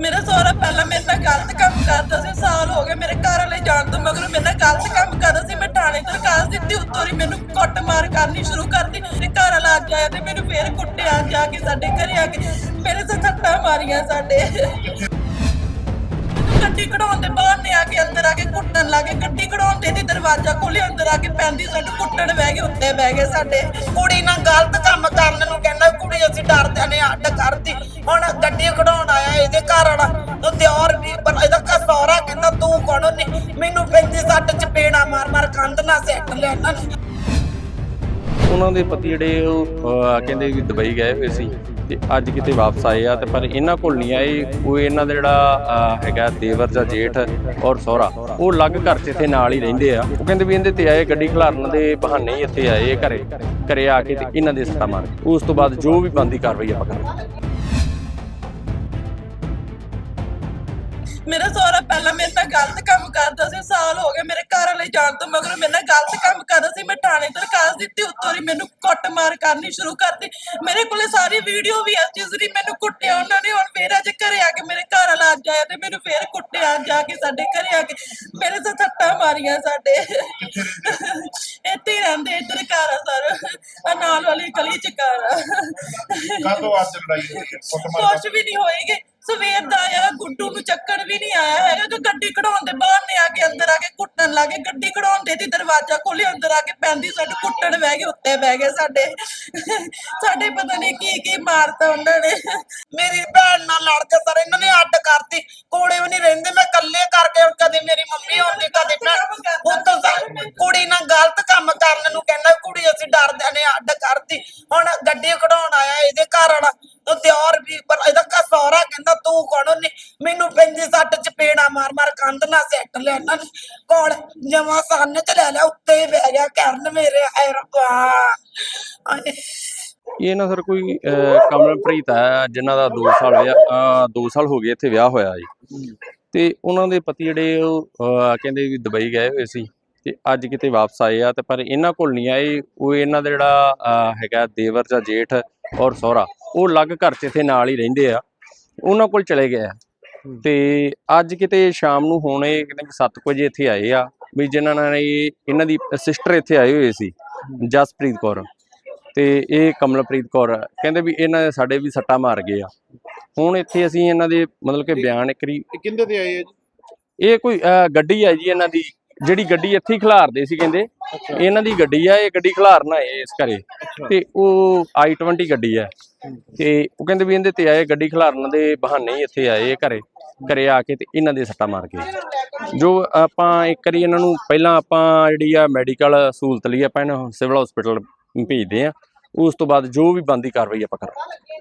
ਮੇਰਾ ਸਹੁਰਾ ਪਹਿਲਾਂ ਮੇਰੇ ਨਾਲ ਗਲਤ ਕੰਮ ਕਰਦਾ ਸੀ, ਸਾਲ ਹੋ ਗਏ ਮੇਰੇ ਘਰ ਵਾਲੇ ਜਾਣ ਤੋਂ ਮਗਰੋਂ ਮੇਰੇ ਨਾਲ ਗਲਤ ਕੰਮ ਕਰਦਾ ਸੀ, ਮੈਂ ਥਾਣੇ ਦਰਖਾਸਤ ਦਿੱਤੀ, ਉੱਤੋਂ ਹੀ ਮੈਨੂੰ ਕੁੱਟ ਮਾਰ ਕਰਨੀ ਸ਼ੁਰੂ ਕਰਤੀ ਤੇ ਘਰ ਵਾਲਾ ਅੱਜ ਆਇਆ ਤੇ ਮੈਨੂੰ ਫੇਰ ਕੁੱਟਿਆ ਜਾ ਕੇ ਸਾਡੇ ਘਰੇ ਆ ਕੇ, ਮੇਰੇ ਤੇ ਸੱਟਾਂ ਮਾਰੀਆਂ ਸਾਡੇ। ਗੱਡੀ ਕਢਾਉਣ ਦੇ ਬਾਹਰ ਨੇ ਆ ਕੇ ਅੰਦਰ ਆ ਕੇ ਕੁੱਟਣ ਲੱਗੇ ਗੱਡੀ ਕਢਾਉਣ ਤੇ ਦੀ ਦਰਵਾਜ਼ਾ ਖੋਲੇ ਅੰਦਰ ਆ ਕੇ ਪੈਂਦੀ ਸਾਡੇ ਕੁੱਟਣ ਬਹਿ ਗਏ, ਉੱਤੇ ਬਹਿ ਗਏ ਸਾਡੇ। ਕੁੜੀ ਨਾਲ ਗਲਤ ਕੰਮ ਕਰਨ ਨੂੰ ਕਹਿੰਦਾ ਕੁੜੀ ਅਸੀਂ ਡਰਦੇ ਨੇ ਅੱਡ ਕਰਤੀ ਹੁਣ ਗੱਡੀ ਖੜਾਉਣ ਆਇਆ ਇਹਦੇ ਘਰ ਵਾਲਾ। ਉਹ ਦਿਓਰ ਵੀ ਪਰ ਇਹਦਾ ਕਸੌਰਾ ਕਹਿੰਦਾ ਤੂੰ ਕੌਣ ਨਹੀਂ ਮੈਨੂੰ ਪੈਂਦੀ ਸੱਟ ਚ ਪੇੜਾ ਮਾਰ ਮਾਰ ਕੰਧ ਨਾਲ ਸੱਟ ਲੈਣਾ ਉਹਨਾਂ ਦੇ ਪਤੀ ਜਿਹੜੇ ਉਹ ਅਹ, ਕਹਿੰਦੇ ਵੀ ਦੁਬਈ ਗਏ ਹੋਏ ਸੀ। ਤੇ ਅੱਜ ਕਿਤੇ ਵਾਪਸ ਆਏ ਆ ਤੇ ਪਰ ਇਹਨਾਂ ਕੋਲ ਨਹੀਂ ਆਏ। ਉਹ ਇਹਨਾਂ ਦਾ ਜਿਹੜਾ ਹੈਗਾ ਦੇਵਰ ਜਾਂ ਜੇਠ ਔਰ ਸਹੁਰਾ, ਉਹ ਅਲੱਗ ਘਰ 'ਚ ਇੱਥੇ ਨਾਲ ਹੀ ਰਹਿੰਦੇ ਆ। ਉਹ ਕਹਿੰਦੇ ਵੀ ਇਹਦੇ ਤੇ ਆਏ, ਗੱਡੀ ਖਲਾਰਨ ਦੇ ਬਹਾਨੇ ਹੀ ਇੱਥੇ ਆਏ ਘਰੇ ਘਰੇ ਆ ਕੇ ਤੇ ਇਹਨਾਂ ਦੇ ਸੱਟਾਂ ਮਾਰ ਉਸ ਤੋਂ ਬਾਅਦ ਜੋ ਵੀ ਬੰਦੀ ਕਾਰਵਾਈ ਆਪਾਂ ਕਰਾਂਗੇ। ਮੇਰਾ ਸਹੁਰਾ ਪਹਿਲਾਂ ਮੇਰੇ ਨਾਲ ਗਲਤ ਕੰਮ ਕਰਦਾ ਸੀ ਸਾਲ ਹੋ ਗਏ ਮੇਰੇ ਘਰ ਵਾਲੇ ਜਾਣ ਤੋਂ ਮਗਰੋਂ ਮੇਰੇ ਨਾਲ ਗਲਤ ਕੰਮ ਕਰਦਾ ਸੀ ਮੈਂ ਥਾਣੇ ਦਰਖਾਸਤ ਦਿੱਤੀ ਉੱਤੋਂ ਹੀ ਮੈਨੂੰ ਕੁੱਟ ਮਾਰ ਕਰਨੀ ਸ਼ੁਰੂ ਕਰਤੀ। ਮੇਰੇ ਕੋਲੇ ਸਾਰੀ ਵੀਡੀਓ ਵੀ ਹੈ ਜਿਸ ਦੀ ਮੈਨੂੰ ਕੁੱਟਿਆ ਉਹਨਾਂ ਨੇ ਹੁਣ ਫੇਰ ਅੱਜ ਘਰੇ ਆ ਕੇ ਮੇਰੇ ਘਰ ਵਾਲਾ ਅੱਜ ਆਇਆ ਤੇ ਮੈਨੂੰ ਫੇਰ ਕੁੱਟਿਆ ਜਾ ਕੇ ਸਾਡੇ ਘਰੇ ਆ ਕੇ। ਮੇਰੇ ਤੇ ਸੱਟਾਂ ਮਾਰੀਆਂ ਸਾਡੇ। ਇੱਥੇ ਹੀ ਰਹਿੰਦੇ ਇੱਧਰ ਘਰ ਆ ਸਰ। ਆ ਨਾਲ ਵਾਲੀ ਗਲੀ ਚ ਘਰ ਆ। ਕਾਹਤੋਂ ਅੱਜ ਲੜਾਈ ਹੋਈ ਹੈ? ਕੁੱਟਮਾਰ ਕੁਛ ਵੀ ਨਹੀਂ ਹੋਏਗੇ। ਸਵੇਰ ਦਾ ਆ ਗੁੱਡੂ ਨੂੰ ਚੱਕਣ ਵੀ ਨਹੀਂ ਆਇਆ ਹੈਗਾ ਕਿ ਗੱਡੀ ਕਢਾਉਣ ਦੇ ਬਾਹਰ ਆ ਕੇ ਅੰਦਰ ਆ ਕੇ ਕੁੱਟਣ ਲੱਗੇ ਗੱਡੀ ਕਢਾਉਣ ਦੇ ਦੀ ਦਰਵਾਜ਼ਾ ਖੋਲੇ ਅੰਦਰ ਆ ਕੇ ਪੈਂਦੀ ਸਾਡੇ ਕੁੱਟਣ ਬਹਿ ਗਏ, ਉੱਤੇ ਬਹਿ ਗਏ ਸਾਡੇ। ਸਾਡੇ ਪਤਾ ਨਹੀਂ ਕੀ ਕੀ ਮਾਰਤਾ ਉਹਨਾਂ ਨੇ। ਮੇਰੀ ਭੈਣ ਨਾਲ ਲੜ ਕੇ ਸਰ ਇਹਨਾਂ ਨੇ ਅੱਡ ਕਰਤੀ। ਕੋਲੇ ਵੀ ਨਹੀਂ ਰਹਿੰਦੇ, ਮੈਂ ਇਕੱਲੇ ਕਰਕੇ ਕਦੇ ਮੇਰੀ ਮੰਮੀ ਆਉਂਦੀ ਕਦੇ ਭੈਣ ਉੱਤੋਂ ਕੁੜੀ ਨਾਲ ਗਲਤ ਕੰਮ ਕਰਨ ਨੂੰ ਕਹਿੰਦਾ, ਕੁੜੀ ਅਸੀਂ ਡਰਦੇ ਨੇ ਅੱਡ ਕਰਤੀ। ਹੁਣ ਗੱਡੀ ਕਢਾਉਣ ਆਇਆ, ਇਹਦੇ ਘਰ ਵਾਲਾ ਉਹ ਵੀ ਪਰ ਇਹਦਾ ਕਸੌਰਾ ਕਹਿੰਦਾ ਤੂੰ ਕੌਣ ਨਹੀਂ ਮੈਨੂੰ ਪੈਂਦੀ ਸੱਟ ਚ ਮਾਰ ਮਾਰ ਕੰਧ ਨਾਲ ਸੱਟ ਲੈਣਾ ਕੋਲ ਜਮਾ ਸੰਨ ਚ ਲੈ ਲਿਆ ਉੱਤੇ ਹੀ ਬਹਿ ਗਿਆ ਕਰਨ ਮੇਰੇ ਆਏ ਰੱਬਾ। ਆਏ ਇਹ ਨਾ ਸਰ ਕੋਈ ਅਹ, ਕਮਲਪ੍ਰੀਤ ਹੈ ਜਿਨ੍ਹਾਂ ਦਾ 2 ਸਾਲ ਹੋਇਆ 2 ਸਾਲ ਹੋ ਗਏ ਇੱਥੇ ਵਿਆਹ ਹੋਇਆ ਜੀ। ਤੇ ਉਹਨਾਂ ਦੇ ਪਤੀ ਜਿਹੜੇ ਉਹ ਅਹ, ਕਹਿੰਦੇ ਵੀ ਦੁਬਈ ਗਏ ਹੋਏ ਸੀ ਤੇ ਅੱਜ ਕਿਤੇ ਵਾਪਸ ਆਏ ਆ ਤੇ ਪਰ ਇਹਨਾਂ ਕੋਲ ਨਹੀਂ ਆਏ। ਉਹ ਇਹਨਾਂ ਦਾ ਜਿਹੜਾ ਅਹ, ਹੈਗਾ ਦੇਵਰ ਜਾਂ ਜੇਠ ਔਰ ਸਹੁਰਾ ਉਹ ਅਲੱਗ ਘਰ 'ਚ ਇੱਥੇ ਨਾਲ ਹੀ ਰਹਿੰਦੇ ਆ। ਉਹਨਾਂ ਕੋਲ ਚਲੇ ਗਏ ਆ ਤੇ ਅੱਜ ਕਿਤੇ ਸ਼ਾਮ ਨੂੰ ਹੁਣ ਕਹਿੰਦੇ 7 ਵਜੇ ਇੱਥੇ ਆਏ ਆ। ਵੀ ਜਿਨ੍ਹਾਂ ਇਹ ਇਹਨਾਂ ਦੀ ਸਿਸਟਰ ਇੱਥੇ ਆਏ ਹੋਏ ਸੀ ਜਸਪ੍ਰੀਤ ਕੌਰ। ਤੇ ਇਹ ਕਮਲਪ੍ਰੀਤ ਕੌਰ ਆ। ਕਹਿੰਦੇ ਵੀ ਇਹਨਾਂ ਦੇ ਸਾਡੇ ਵੀ ਸੱਟਾਂ ਮਾਰ ਗਏ ਆ। ਹੁਣ ਇੱਥੇ ਅਸੀਂ ਇਹਨਾਂ ਦੇ ਮਤਲਬ ਕਿ ਬਿਆਨ ਇੱਕ ਵਾਰੀ ਇਹ ਕਿੰਦੇ ਤੇ ਆਏ ਆ ਜੀ? ਇਹ ਕੋਈ ਗੱਡੀ ਹੈ ਜੀ ਇਹਨਾਂ ਦੀ। ਜਿਹੜੀ ਗੱਡੀ ਇੱਥੇ ਹੀ ਖਿਲਾਰਦੇ ਸੀ ਕਹਿੰਦੇ ਇਹਨਾਂ ਦੀ ਗੱਡੀ ਆ ਇਹ ਗੱਡੀ ਖਿਲਾਰਨ ਆਏ ਇਸ ਘਰੇ। ਤੇ ਉਹ i20 ਗੱਡੀ ਹੈ ਤੇ ਉਹ ਕਹਿੰਦੇ ਵੀ ਇਹਦੇ ਤੇ ਆਏ ਗੱਡੀ ਖਿਲਾਰਨ ਦੇ ਬਹਾਨੇ ਹੀ ਇੱਥੇ ਆਏ ਇਹ ਘਰੇ ਘਰੇ ਆ ਕੇ ਤੇ ਇਹਨਾਂ ਦੇ ਸੱਟਾਂ ਮਾਰ ਕੇ। ਜੋ ਆਪਾਂ ਇੱਕ ਵਾਰੀ ਇਹਨਾਂ ਨੂੰ ਪਹਿਲਾਂ ਆਪਾਂ ਜਿਹੜੀ ਆ ਮੈਡੀਕਲ ਸਹੂਲਤ ਲਈ ਆਪਾਂ ਇਹਨਾਂ ਸਿਵਲ ਹਸਪੀਟਲ ਭੇਜਦੇ ਆ ਉਸ ਤੋਂ ਬਾਅਦ ਜੋ ਵੀ ਬੰਦੀ ਕਾਰਵਾਈ ਆਪਾਂ ਕਰਾਂਗੇ।